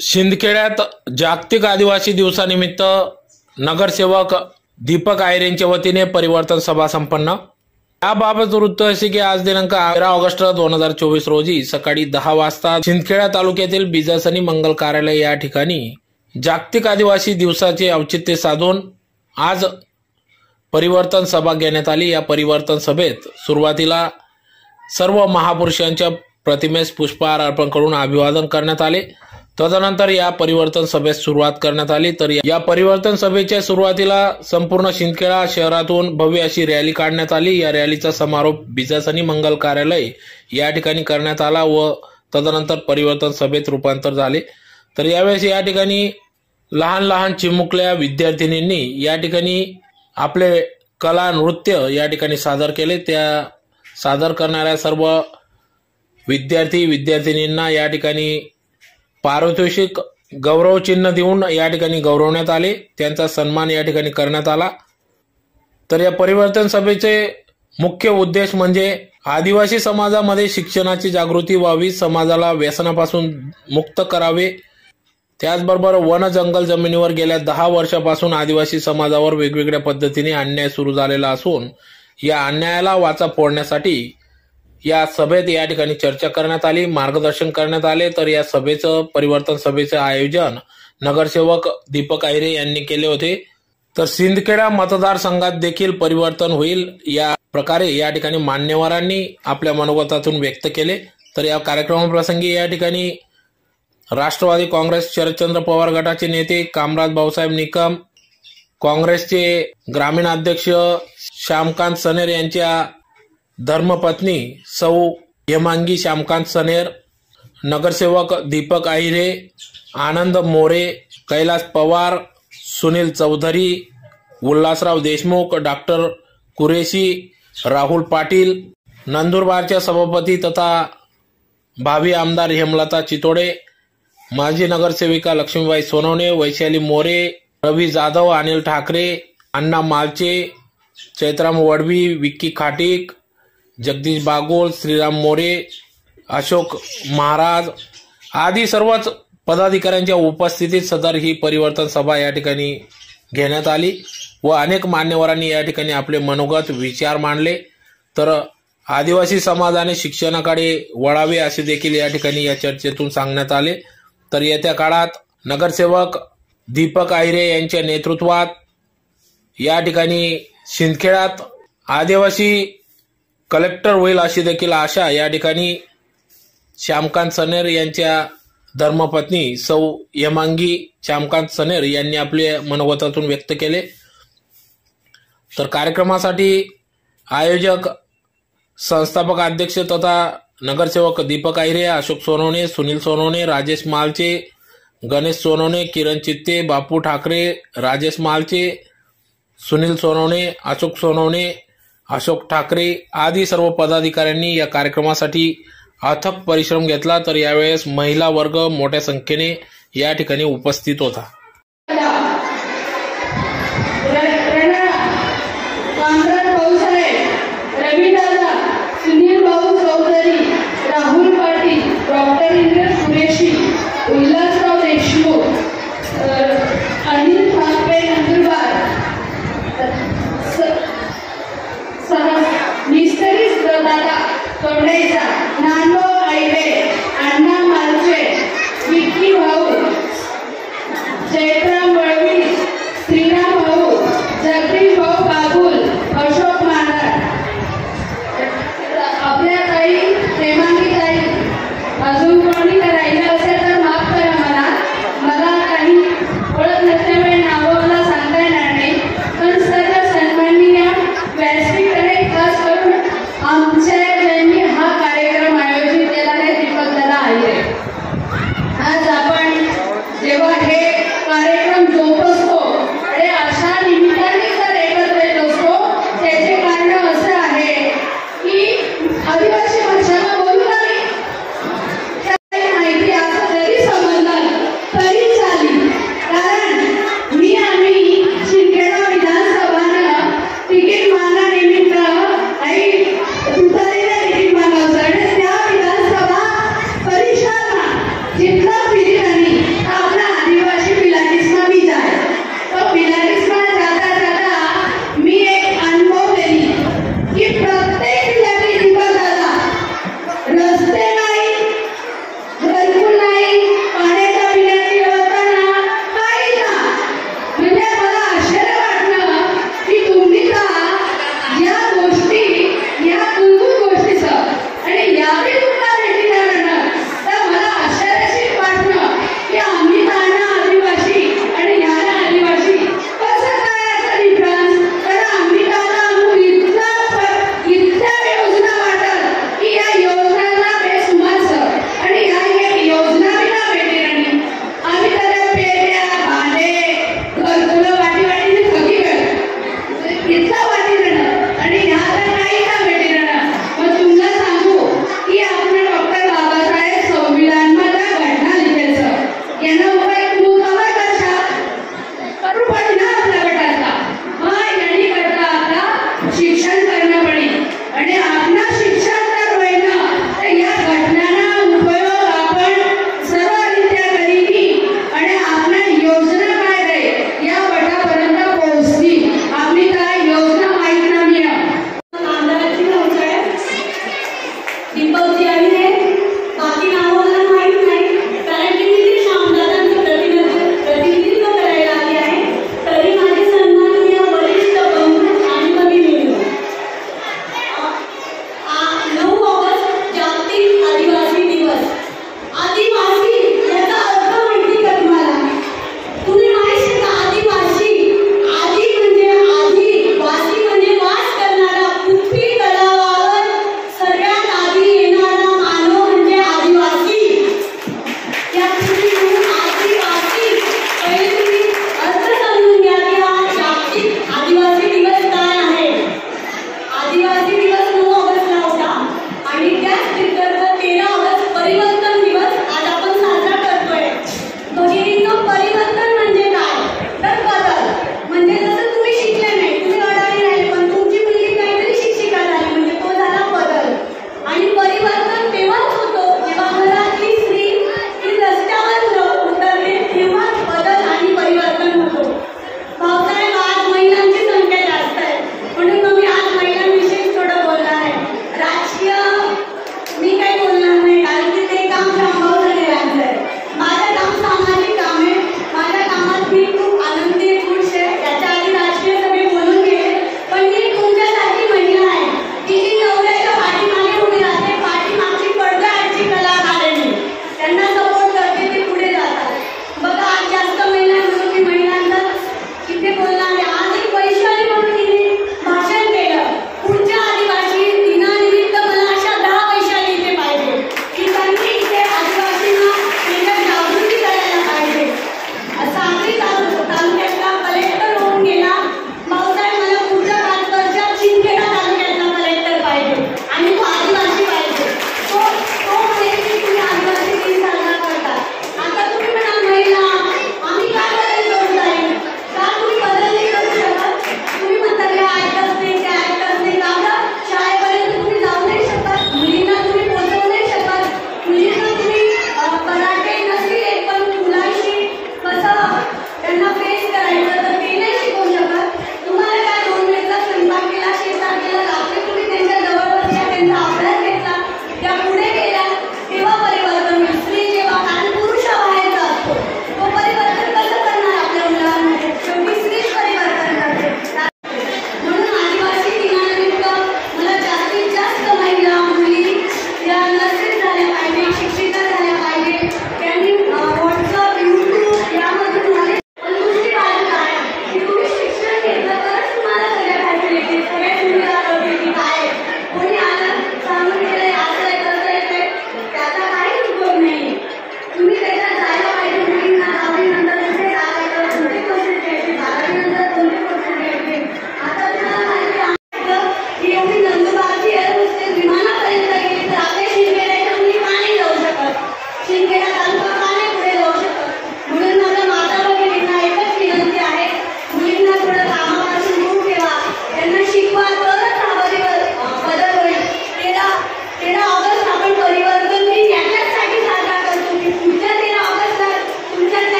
शिंदखेड्यात जागतिक आदिवासी दिवसानिमित्त नगरसेवक दीपक आयरेंच्या वतीने परिवर्तन सभा संपन्न. याबाबत वृत्त असे की आज दिनांक अकरा ऑगस्ट दोन हजार चोवीस रोजी सकाळी दहा वाजता शिंदखेडा तालुक्यातील बिजासनी मंगल कार्यालय या ठिकाणी जागतिक आदिवासी दिवसाचे औचित्य साधून आज परिवर्तन सभा घेण्यात आली. या परिवर्तन सभेत सुरुवातीला सर्व महापुरुषांच्या प्रतिमेस पुष्पहार अर्पण करून अभिवादन करण्यात आले. तदनंतर या परिवर्तन सभेस सुरुवात करण्यात आली. तर या परिवर्तन सभेच्या सुरुवातीला संपूर्ण शिंदखेडा शहरातून भव्य अशी रॅली काढण्यात आली. या रॅलीचा समारोप बिजासनी मंगल कार्यालय या ठिकाणी करण्यात आला व तदनंतर परिवर्तन सभेत रूपांतर झाले. तर यावेळेस या ठिकाणी लहान लहान चिमुकल्या विद्यार्थिनींनी या ठिकाणी आपले कला नृत्य या ठिकाणी सादर केले. त्या सादर करणाऱ्या सर्व विद्यार्थी विद्यार्थिनींना या ठिकाणी पारितोषिक गौरव चिन्ह देऊन या ठिकाणी गौरवण्यात आले. त्यांचा सन्मान या ठिकाणी करण्यात आला. तर या परिवर्तन सभेचे मुख्य उद्देश म्हणजे आदिवासी समाजामध्ये शिक्षणाची जागृती व्हावी समाजाला व्यसनापासून मुक्त करावे. त्याचबरोबर वन जंगल जमिनीवर गेल्या दहा वर्षापासून आदिवासी समाजावर वेगवेगळ्या पद्धतीने अन्याय सुरू झालेला असून या अन्यायाला वाचा फोडण्यासाठी या सभेत या ठिकाणी चर्चा करण्यात आली मार्गदर्शन करण्यात आले. तर या सभेचं परिवर्तन सभेचं आयोजन नगरसेवक दीपक आहिरे यांनी केले होते. तर सिंदखेडा मतदारसंघात देखील परिवर्तन होईल. या प्रकारे या ठिकाणी मान्यवरांनी आपल्या मनोगतातून व्यक्त केले. तर या कार्यक्रमाप्रसंगी या ठिकाणी राष्ट्रवादी काँग्रेस शरदचंद्र पवार गटाचे नेते कामराज भाऊसाहेब निकम काँग्रेसचे ग्रामीण अध्यक्ष श्यामकांत सनेर यांच्या धर्मपत्नी सौ हेमांगी श्यामकांत सनेर नगरसेवक दीपक आहिरे आनंद मोरे कैलास पवार सुनील चौधरी उल्हासराव देशमुख डॉक्टर कुरेशी राहुल पाटील नंदुरबारच्या सभापती तथा भावी आमदार हेमलता चितोडे माजी नगरसेविका लक्ष्मीबाई सोनवणे वैशाली मोरे रवी जाधव अनिल ठाकरे अण्णा मालचे चैत्राम वडवी विक्की खाटीक जगदीश बागोल श्रीराम मोरे अशोक महाराज आदी सर्वच पदाधिकाऱ्यांच्या उपस्थितीत सदर ही परिवर्तन सभा या ठिकाणी घेण्यात आली व अनेक मान्यवरांनी या ठिकाणी आपले मनोगत विचार मांडले. तर आदिवासी समाजाने शिक्षणाकडे वळावे असे देखील या ठिकाणी या चर्चेतून सांगण्यात आले. तर येत्या काळात नगरसेवक दीपक आहिरे यांच्या नेतृत्वात या ठिकाणी शिंदखेडात आदिवासी कलेक्टर होईल अशी देखील आशा या ठिकाणी श्यामकांत सनेर यांच्या धर्मपत्नी सौ यमांगी श्यामकांत सनेर यांनी आपले मनोगतातून व्यक्त केले. तर कार्यक्रमासाठी आयोजक संस्थापक अध्यक्ष तथा नगरसेवक दीपक आहिरे अशोक सोनवणे सुनील सोनवणे राजेश मालचे गणेश सोनवणे किरण चित्ते बापू ठाकरे राजेश मालचे सुनील सोनवणे अशोक सोनवणे अशोक ठाकरे आदी सर्व पदाधिकाऱ्यांनी या कार्यक्रमासाठी अथक परिश्रम घेतला तर यावेळेस महिला वर्ग मोठ्या संख्येने या ठिकाणी उपस्थित होता.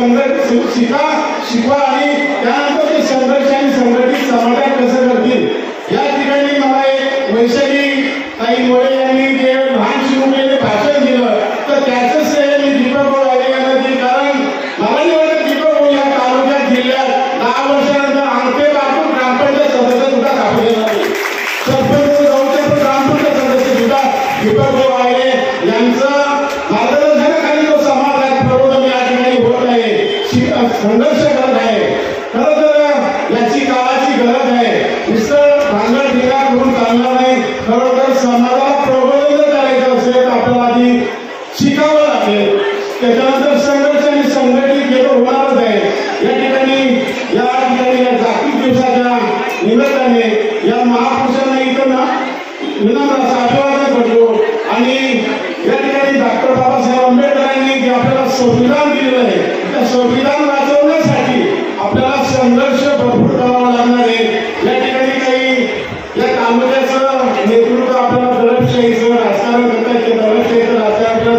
संघट शिका शिकवा आणि त्यानंतर ते संघर्ष आणि संघटित समाधान कसं करतील या ठिकाणी मला एक वैशाली ताई मोळे यांनी जे लहान शिवलेले भाषण दिलं. तर त्याचं श्रेय मी दीपक गोळे यांना देईन कारण मला नाही वाटत दीपक गोळे या तालुक्यात जिल्ह्यात दहा वर्षानंतर आमचे बापू ग्रामपंचायत सदस्य सुद्धा दाखवले नाही सरपंच गावचे पण ग्रामपंचायत सदस्य सुद्धा दीपक गोवाळे संघर्ष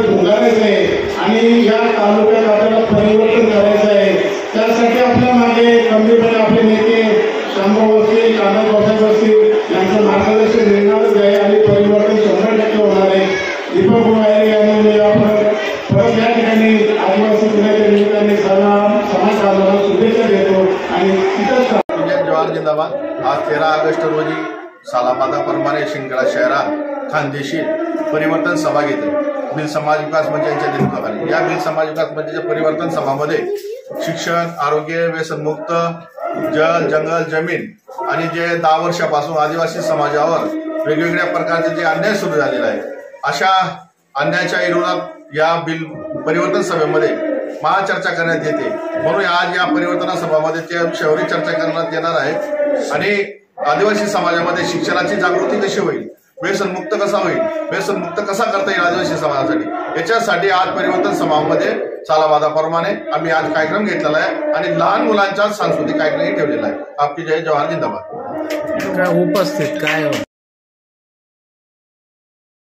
राजकारण आपल्याला आहे. आणि या तालुक्यात आपल्याला परिवर्तन करायचं आहे. त्यासाठी आपल्या मागे कमीपणे आपले नेते शांभाऊ असतील कानक बसायचं असतील यांचं मार्गदर्शन मिळणारच आहे आणि परिवर्तन शंभर टक्के होणार आहे. दीपक गोवारे यांनी आपण. परत या ठिकाणी आदिवासी दिनाच्या निमित्ताने सर्व समाज बांधवांना शुभेच्छा देतो आणि तिथंच जवाहर जिंदाबाद. आज तेरा ऑगस्ट रोजी सालाबादाप्रमाणे शिंगडा शहरात खानदेशी परिवर्तन सभा घेतली. बिल समाज विकास मंचाच्या नेतृत्वाखाली. या बिल समाज विकास मंचाच्या परिवर्तन सभामध्ये शिक्षण आरोग्य व्यसनमुक्त जल जंगल जमीन आणि जे दहा वर्षापासून आदिवासी समाजावर वेगवेगळ्या प्रकारचे जे अन्याय सुरू झालेला आहे अशा अन्यायाच्या विरोधात या बिल परिवर्तन सभेमध्ये महाचर्चा करण्यात येते. म्हणून आज या परिवर्तन सभामध्ये त्या विषयावरही चर्चा करण्यात येणार आहे आणि आदिवासी समाजामध्ये शिक्षणाची जागृती कशी होईल? व्यसनमुक्त कसा होईल? व्यसनमुक्त कसा करता येईल आदिवासी समाजासाठी? याच्यासाठी आज परिवर्तन सभामध्ये चालावादाप्रमाणे आम्ही आज कार्यक्रम घेतलेला आहे आणि लहान मुलांचा सांस्कृतिक कार्यक्रमही ठेवलेला आहे. आपली जय जवाहर जिंदाबाद. काय उपस्थित काय हो?